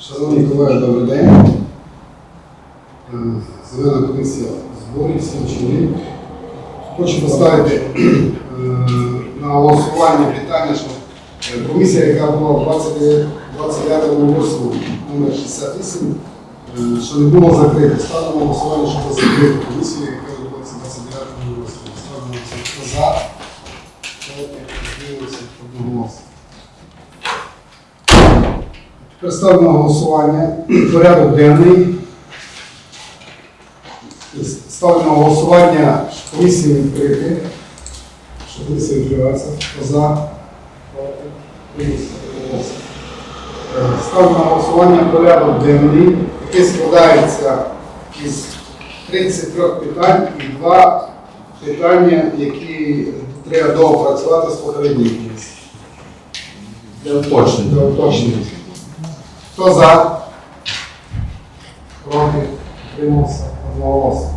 Шановні колеги, добрий день. Е, Земельна комісія зборів, сім чоловік. Хочу поставити е, на голосування питання, що е, комісія, яка була в 29 29 році, номер 68, е, що не було закрите. Ставимо голосування, щоб закрити комісію, яка відбулася в 29 році. Ставимо на це. Хто за? Проти? Утримався? Одноголосно. Ставимо на голосування порядок денний. Ставимо на голосування комісії відкрити. Щоб комісія відкривається. За? Е, на голосування порядок денний, який складається із 33 питань і два питання, які треба доопрацювати з попередньої комісії. Для уточнення. Хто за? Проти? Утримався? Одноголосно.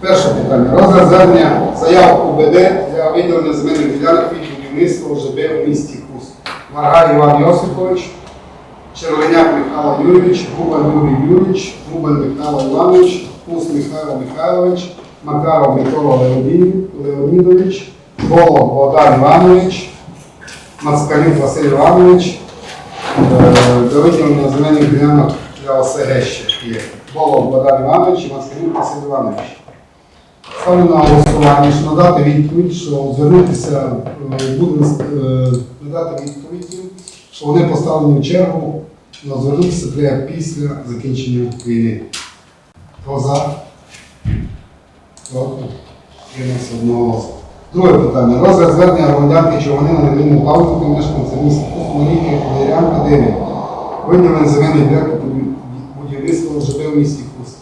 Перше питання. Розгляд звернення заяв УБД для виділення земельних ділянок під будівництво ЖБ у місті Кус. Варга Іван Йосипович, Червоняк Михайло Юрійович, Губан Юрій Юрійович, Губан Михайло Іванович, Кус Михайло Михайлович, Макаров Микола Леонідович, Голов Богдан Іванович, Мацкалюк Василь Іванович, до виділення земельних ділянок для ОСГ ще є. Богдан Іванович і Мацкалюк Василь Іванович. Ставлю на голосування, що надати відповідь, що звернутися, е, будемо е, надати відповідь, їм, що вони поставлені в чергу, але звернутися треба після закінчення війни. Хто за? Проти? Тримався одного. Друге питання. Розгляд звернення громадянки Човганина Галини Павлівки, мешканця міста Марійки, Валеріанка 9. Виділення земельної ділянки під будівництво ЖБ в місті Хуст.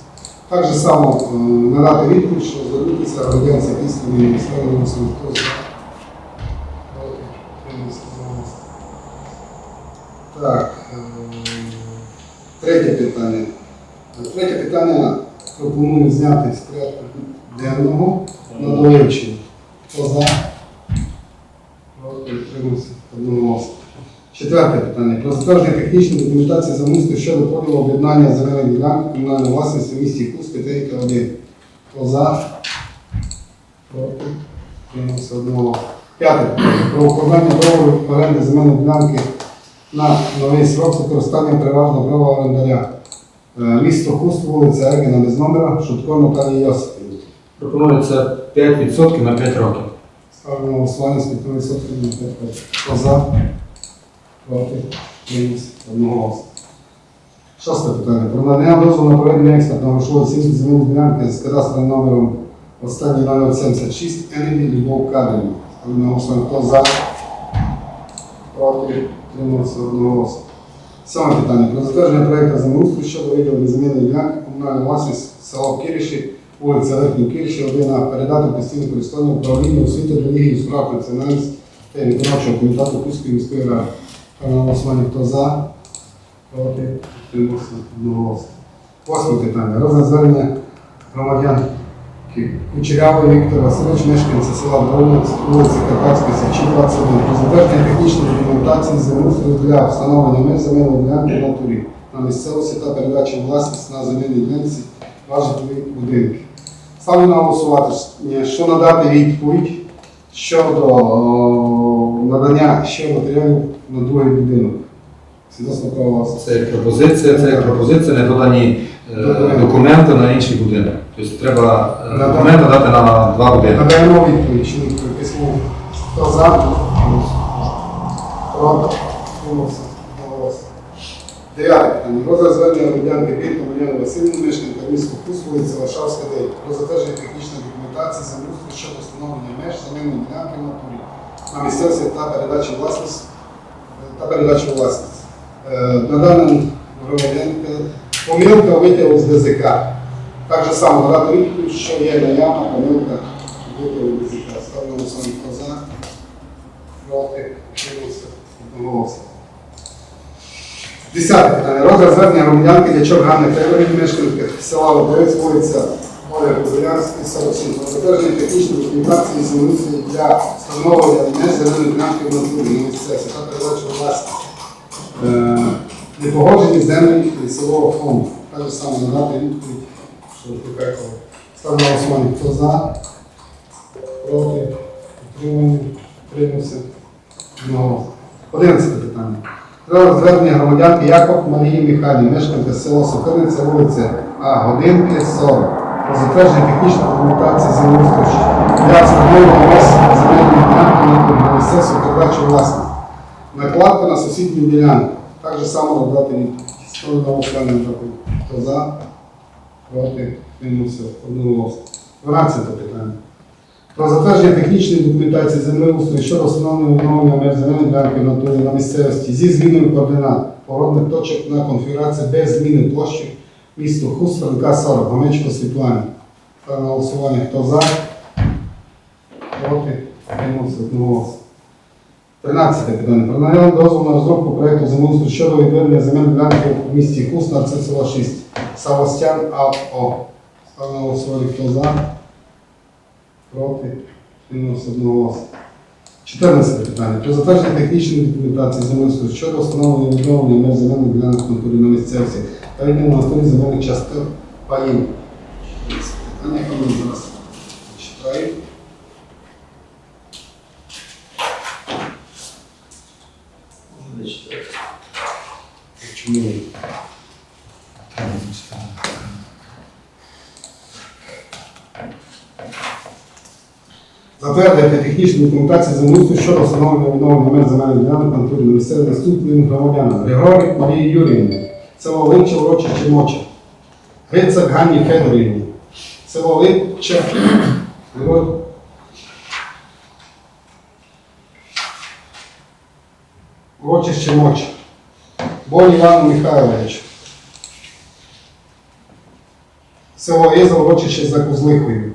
Так же само е, надати відповідь, що звернутися громадянці після на? Тримався одного. Так. е, Третє питання. Третє питання пропоную зняти з порядку денного на довивчення. Хто за? Проти утримався одноголосно. Четверте питання. Про затвердження технічної документації замовництва щодо поділу об'єднання земельних ділянок комунальної власності в місті Кус, Петрейка 1. Хто за? Проти? Утримався одноголосно. П'яте питання. Про укладання договору оренди земельної ділянки на новий срок з використанням приважного права орендаря. Е, Місто Хуст, вулиця Егіна без номера, Шутко Наталії Йосипівні. Пропонується 5% на 5 років. Ставлю на голосування з 5% на 5 років. Хто за? Проти? Мінус. Одноголосно. Шосте питання. Про надання дозволу на проведення експертного грошової оцінки земельної ділянки з кадастровим номером останній 0076 Енеді Любов Кадрівна. Ставлю голосування. Хто за? Проти? Тримався одноголосно. Сьоме питання. Про затвердження проєкту землеустрою щодо виділення земельної ділянки комунальної власність село Кириші, вулиця Верхній Кириші, 1 на передати постійне користування управління освіти релігії справ національності та виконавчого комітету Кузької міської ради. На голосування. Хто за? Проти? Тримався одноголосно. Восьме питання. Розгляд звернення громадян Кучерявий Віктор Васильович, мешканця села Бровниць, вулиці Карпатської Січі, 21. Про затвердження технічної документації землеустрою для встановлення меж земельної ділянки в натурі на місцевості та передачі власності на земельній ділянці важливі будинки. Ставлю на голосувати, що надати відповідь щодо о, надання ще матеріалів на другий будинок. Це як пропозиція, це як пропозиція, не подані е, Документи. на інший будинок. Тобто треба е, документи дати на два будинки. Надаємо відповідь, чи ні, письмо. Хто за? Проти? Дев'яте питання. Розгляд звернення громадянки Бірко Мар'яни Васильівни, мешканка міста Кус, вулиця Варшавська, 9. Про затвердження технічної документації землеустрою щодо встановлення меж земельної ділянки в натурі на місцевості та передачі власності та передачі власності. Е, На даному громадянка помилка витягу з ДЗК. Так же само надати відповідь, що є наявна помилка витягу з ДЗК. Ставлю хто за, проти, утримався, одноголосно. Десяте питання. Розгляд звернення громадянки Дячок Ганни Федорів, мешканки села Лобовець, вулиця Оля Козелянський, 47. Про затвердження технічної документації землеустрою для встановлення не зеленої ділянки в натурі на місцевості та передачу. Е, Непогоджені землі лісового фонду. Так же саме надати відповідь, що викликає. Ставлю голосування. Хто за? Проти? Утримані? Утримався? Одинадцяте питання. Про звернення громадянки Яков Марії Михайлівни, мешканки села Сокирниця, вулиця А, годинки 40. Про затвердження технічної документації землеустрою для встановлення вас земельної ділянки на міністерство передачі власності. Накладка на сусідню ділянку. Так же само додати відповідь. Ставлю на голосування. Дякую. Хто за? Проти? Мінуся. Одноголосно. 12 питання. Про затвердження технічної документації землеустрою щодо встановлення відновлення меж земельної ділянки в на місцевості зі зміною координат погодних точок на конфігурації без зміни площі місто Хуст, РНК 40, Гомечко Світлані. Ставлю на голосування. Хто за? Проти? Одноголосно. 13 питання. Про надання дозволу на розробку проєкту землеустрою щодо відведення земельної ділянки в місті Хусна, це село 6. Савостян АО. Ставлю на голосування. Хто за? Проти? Мінус одного. 14 питання. Про затвердження технічної документації землеустрою щодо встановлення відновлення меж земельних ділянок в натурі на місцевості та відновлення на натурі земельних частин паїв. Питання, яке ми зараз читаємо. Чому Затвердити технічну документацію землеустрою щодо встановлення відновлення меж земельних ділянок на на місцеві наступним громадянам. Григорик Марії Юріївни, село Липче, урочище Моча. Грицак Ганні Федорівні, село Григор- урочище Моча. Бой Івану Михайловичу. Село Єза, урочище за Кузлихою.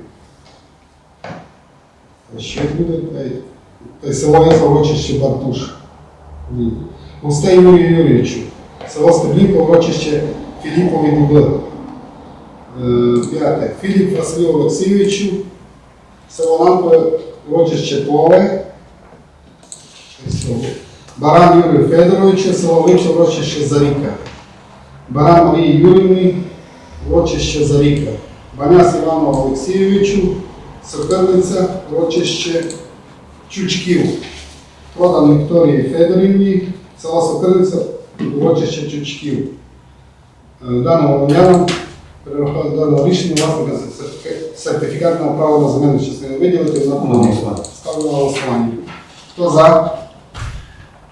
Ще буде та й- та й село урочище Бартуш. Ні. Густей Юрію Юрійовичу. Село Стеблівка, урочище Філіпові Дуби. Е, П'яте. Філіп Василю Олексійовичу. Село Лампове, урочище Поле. Баран Юрію Федоровичу, село Липче, урочище Заріка. Баран Марії Юрівні, урочище Заріка. Баняс Івану Олексійовичу, Сокирниця, урочище Чучків. Продан Вікторії Федорівні, село Сокирниця, урочище Чучків. Е, громадянам перерахунок даного рішення власника сертифі- сертифікатного права на земельну частину виділити на Голосувати. Ставлю на голосування. Хто за?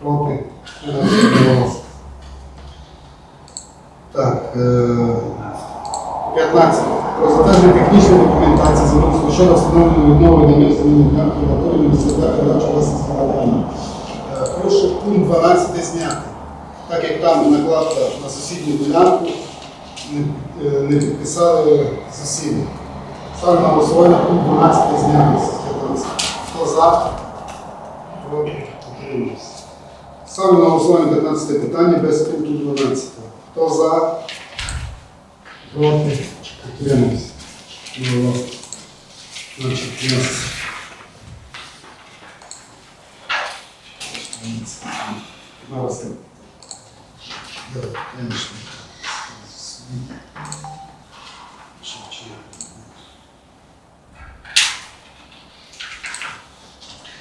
Проти? Так, е, 15. Про затвердження технічної документації землеустрою щодо встановлення відновлення в натурі на місцевих передачу власності. Е, Прошу пункт 12 зняти. Так як там накладка на сусідню ділянку, не, е, підписали сусіди. Ставлю на голосування пункт 12 зняти Хто за? Проти? Ставлю на голосування 15 питання без пункту 12. Хто за? Проти? Отиваме се. Добро. Значи, отиваме се. Да, не нещо.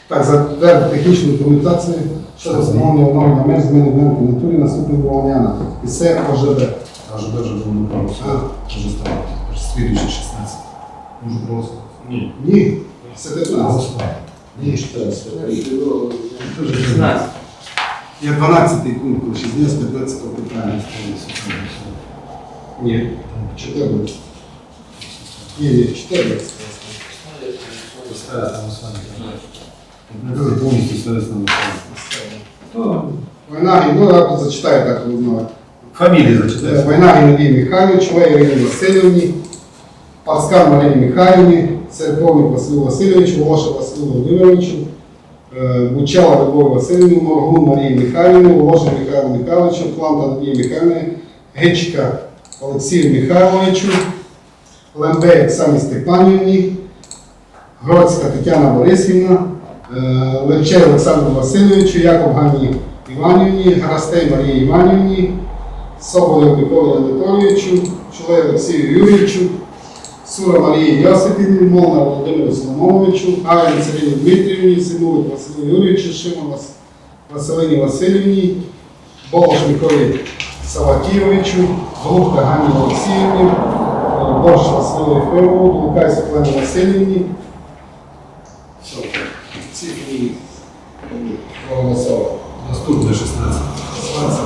Так, за верх технічної документації щодо встановлення оновлення меж зміни е кон'юнктури наступного е волняна. І це е, ОЖД. Аж даже вже не проголосував. Вже стало. Слідуючий 16. Можу проголосувати. Ні. Ні, це 15. Голосувати. Ні, 14. 16. Є 12 пункт, лише з 15 питання. Ні, 14. Ні, ні, 14. Поставити голосування. Не повністю ставити на голосування. Война, ну, я зачитаю так, ви знаєте. Фамілії зачитайте. Война Геннадій Михайлович, Лея Ірина Васильівні, Паскаль Марині Михайлівні, Церковник Василю Васильовичу, Волоша Василю Володимировичу, е, Бучала Любов Васильівні, Моргун Марії Михайлівні, Волоша Михайлу Михайловичу, Планта Надії Михайлівні, Гечка Олексію Михайловичу, Лембей Оксані Степанівні, Гроцька Тетяна Борисівна, е, Левчей Олександру Васильовичу, Яков Гані Іванівні, Гарастей Марії Іванівні, Соболєв Миколі Анатолійовичу, Чулей Олексію Юрійовичу, Сура Марії Йосипівні, Молна Володимиру Соломоновичу, Авін Царіні Дмитрівні, Зимовик Василю Юрійовичу, Шимон Вас- Василині Васильівні, Болош Миколі Саватійовичу, Голубка Ганні Олексіївні, Борщ Василю Єфремову, Лукай Світлані Васильівні. Все, ці фамілії проголосували. Наступне 16. 16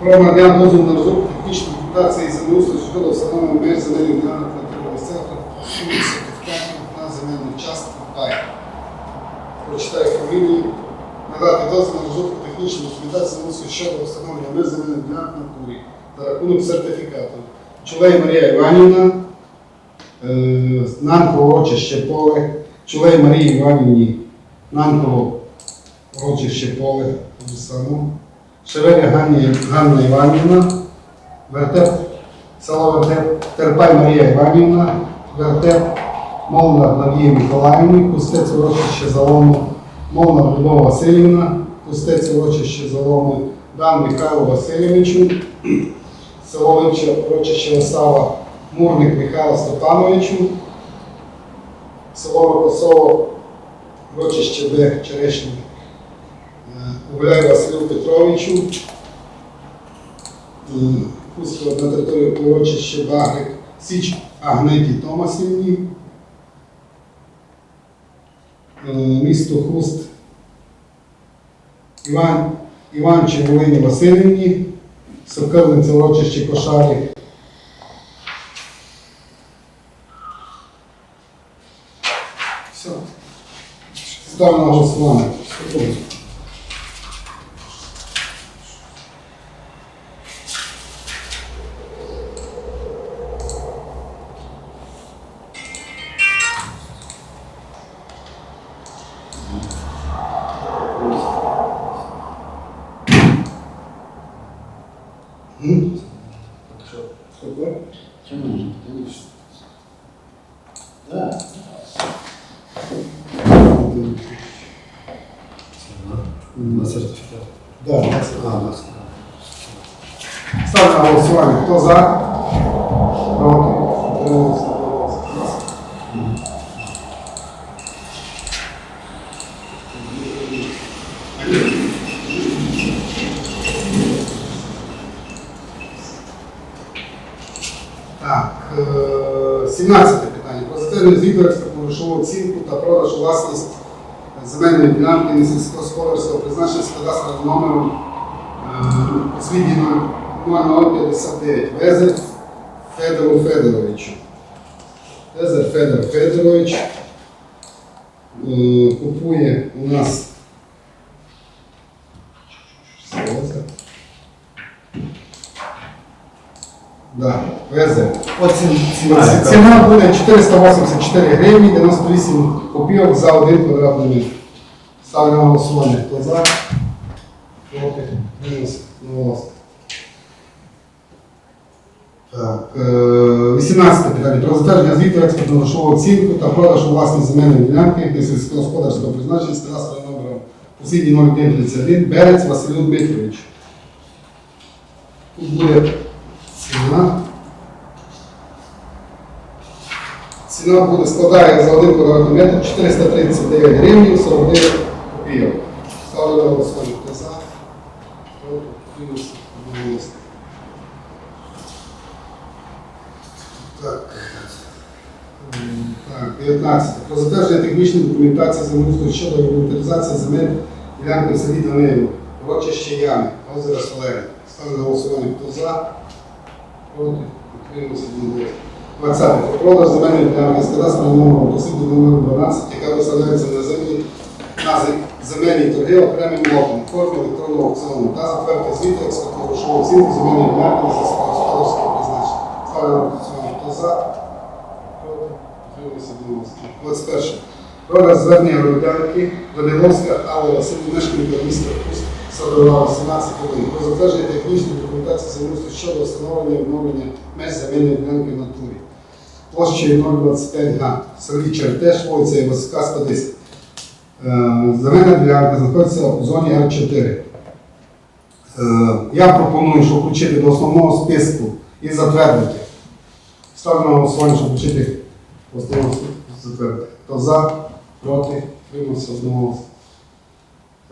Про надання дозволу на розробку технічної документації землеустрою щодо встановлення меж земельних ділянок на території місцевих сертифікатів на земельну частку пай. Прочитаю фамілії. Надати дозвіл на розробку технічної документації землеустрою щодо встановлення меж земельних ділянок на турі за рахунок сертифікату. Чулей Марія Іванівна, е, Нанко урочище поле, Чулей Марії Іванівні, Нанково урочище поле, саме. Шевеля Ганна Іванівна, Вертеп, село Вертеп, Терпай Марія Іванівна, Вертеп, Молна Надія Миколаївні, Кустець урочище Залому, Молна Будова Васильівна, Кустець урочище Залому, Дан Михайло Васильовичу, село урочище Осава, Мурник Михайло Степановичу, село Рокосово, урочище Б. Черешні, Гуляй Василю Петровичу, Хусько на території урочище Багрик, Січ Агнеті Томасівні, Е, місто Хуст, Іван, Іванче Волині Васильівні, Сокирниця урочище Кошарі, Все. Ставлю на голосування. М? Какой? Чому? Так. На сертифікат. Да, двадцать. А, у нас. Ставлю на голосування. Хто за? Проти? Утримався? Так, е, 17 питання. Про затвердження звіту експертну грошову оцінку та продаж у власність земельної ділянки несільськогосподарського призначення з кадастровим номером Свіді 0059 Везер Федору Федоровичу. Везер Федор Федорович е, купує у нас Да, Оцін, Ціна, буде 484 гривні 98 копійок за один квадратний метр. Ставлю на голосування. Хто за? Проти? Мінус. Голос. Так, е, 18 питання. Про затвердження звіту експортно грошову оцінку та продаж у власні земельної ділянки для сільськогосподарського призначення з кадастровим номером посідній 0131 Берець Василю Дмитровичу. Тут буде ціна. Ціна буде складає за один квадратний метр 439 гривень 49 копійок. Ставлю на голосування. Хто за? Так. Так, 19. Про затвердження технічної документації землеустрою щодо інвентаризації земель ділянки в селі Данилів, урочище Ями, озеро Солери. Ставлю на голосування. Хто за? Проти? Утримався одноголосно. 20. Про продаж земельної ділянки з кадастровим номером посібні номер 12, яка виставляється на землі на зем- земельні торги окремим лотом формі електронного аукціону та затвердити звіт експортно грошову оцінку земельної ділянки за господарського призначення. Ставлю на голосування. Хто за? Проти? Утримався одноголосно. 21. Продаж звернення громадянки Даниловська Алла Васильівна, мешканка міста Хуст, Садова 18 годин. Про затвердження технічної документації землеустрою щодо встановлення і відновлення меж земельної ділянки в натурі. Площею 025 га. В селі Чертеж, вулиця Івасика, 110. Е, Земельна ділянка знаходиться у зоні Р4. Е, Я пропоную, щоб включити до основного списку і затвердити. Ставлю на голосування, щоб включити в основному затвердити. Хто за, проти, тримався одного.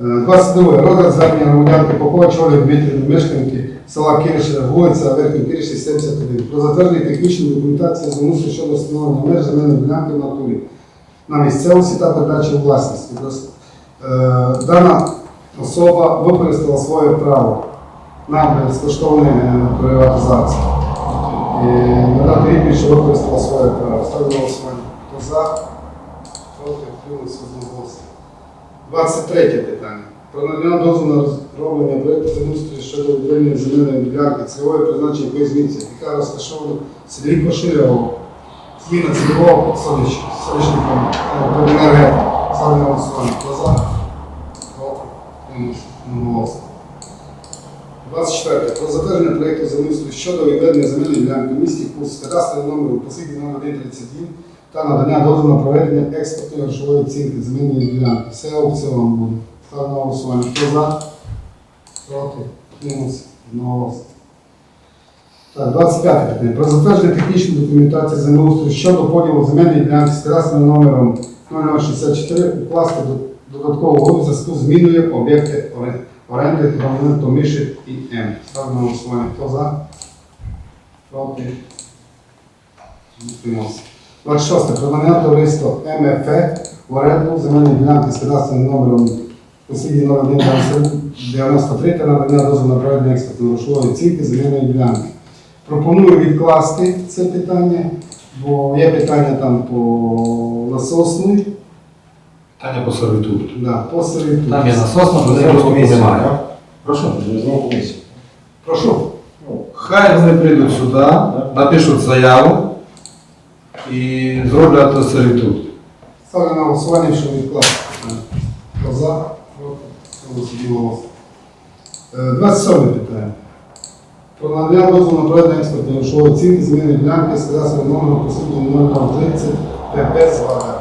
Е, 22. Розгляд звернення громадянки Попович Олі Дмитрівни, мешканки села Киришева, вулиця Верхній Кириші, 71. Про затвердження технічної документації замусу щодо встановлення меж земельної ділянки в натурі на місцевості та передачі у власність. Е, Дана особа використала своє право на безкоштовну е, приватизацію. Надати відповідь, що використала своє право. Ставлю голосування. Хто за? Проти? Утрималися одноголосно. 23 питання. Про надання дозволу на розроблення проєкту землеустрою щодо відведення земельної ділянки цільової призначення якої зміниться, яка розташована в селі Поширяво. Зміна цільового селища. Ставлю на голосування. Хто за? Проти? 24. Про затвердження проєкту землеустрою щодо відведення земельної ділянки в місті Курс з кадастровим номером посібі номер 131 та надання дозволу на проведення експортної грошової оцінки земельної ділянки. Все аукціон буде. Ставлю на голосування. Хто за? Проти? Утримався? Одноголосно. Так, 25 питання. Про затвердження технічної документації землеустрою щодо поділу земельної ділянки з кадастровим номером 0064 укласти до- додаткову угоду в зв'язку з зміною об'єкти орен- оренди громадян Томишин і М. Ставлю голосування. Хто за? Проти? Утримався. 26. Про надання товариства МФ в оренду земельної ділянки з кадастровим номером послідній номер 93 та надання дозволу на проведення експортної грошової оцінки земельної ділянки. Пропоную відкласти це питання, бо є питання там по насосної, Питання по сервітуту. да, по сервітуту. Там є насосна, Це вони просто комісія, немає. Прошу. Прошу. Хай вони прийдуть сюди, напишуть заяву і зроблять то сервітут. Ставлю на голосування, що відкласти. Хто за, проти, голосу голос. Е, 27 питання. Про надання дозволу на проведення експортної грошової оцінки земельної ділянки з кадастровим номером послідній 030 ПП Звада.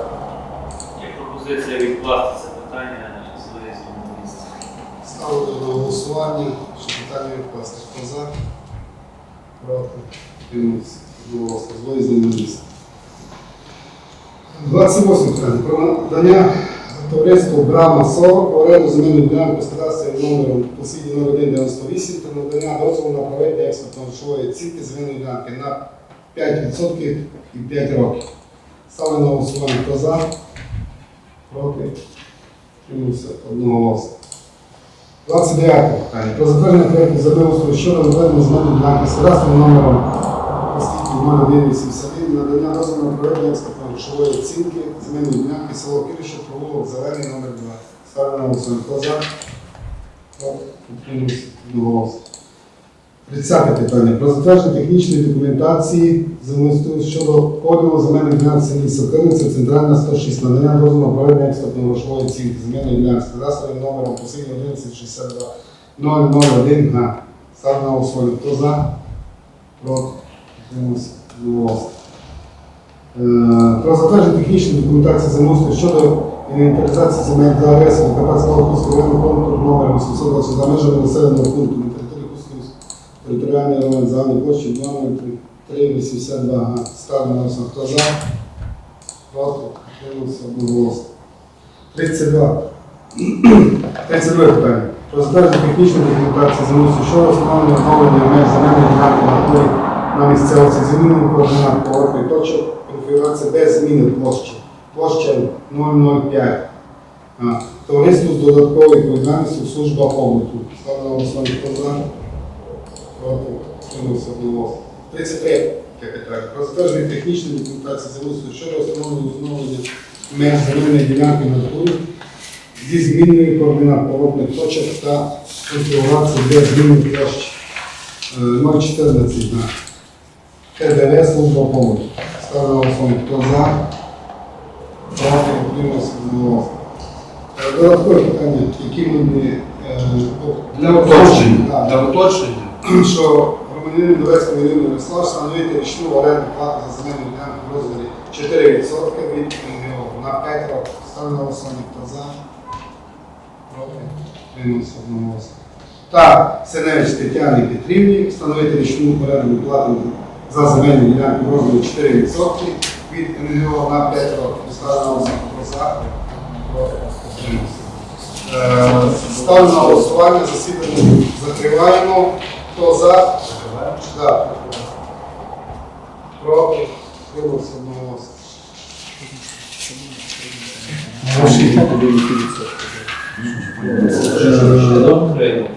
Є пропозиція відкласти це питання з виїздом на місце. Ставлю на голосування, що питання відкласти. Хто за, проти, голосу. З виїздом на місце. 28 питання. Про надання товариству Брама 40 оренду земельної ділянки з кадастровим номером посіді 0198 та надання дозволу на проведення експортної грошової оцінки земельної ділянки на 5% і 5 років. Ставлю на голосування. Хто за? Проти? Утримався одноголосно. 29 питання. Про затвердження проєкту землеустрою щодо наведення земельної ділянки з кадастровим номером Оскільки 0181 надання дозволу на проведення експортної грошової оцінки земельної ділянки село Кирище, провулок Зелений номер 2. Ставлю на голосування. Хто за? Одноголосно. 30 питання. Про затвердження технічної документації щодо поділу земельних ділянок селі Сокирниця, центральна 106. Надання дозволу на проведення експортної грошової оцінки земельної ділянки з кадастровим номером посильний 1162 001 га. Ставлю на голосування. Хто за? Проти? Утримався? Одноголосно. Е, Про затвердження технічної документації землеустрою щодо інвентаризації земель за адресою Карпатського Кузького району контур номер 820 за межами населеного пункту на території Кузької територіальної громади загальної площі 20382 га. Ставлю на голосування. Хто за? Проти? Утримався? Одноголосно. 32. 32 питання. Про затвердження технічної документації землеустрою щодо встановлення оновлення меж земельної ділянки на на місцевості змінами координат поворотних точок, configuracja bez minut płaszczy. Płaszczem 005. To jest z dodatkowych programów służba pobytu. Stanęło sobie poza. Czemu sobie było? 33 капіталі. Про затвердження технічної документації завозу щодо встановлення встановлення меж земельної ділянки на дворі зі зміною координат поворотних точок та конфігурації для зміни площ 0,14 на КДВ служба помилки. Ставлю голосування. Хто за? Проти? Утримався. Е, Додаткове питання, які ми е, Для уточнення. Да. Для уточнення. що громадянин Довецької Ірини Мирослав встановити річну оренду плату за земельну ділянку в розмірі 4% від НГО на 5 років. Ставлю голосування, хто за. Проти. Утримався одноголосно. Так, Сеневич Тетяні Петрівні встановити річну перерву плату за земельну ділянку в розмірі 4% від НГО на 5 років. Ставлю на голосування, за. Проти. Утримався. Е, Ставлю на голосування, засідання закриваємо. Хто за? Да. Проти. Утримався одноголосно. Добре.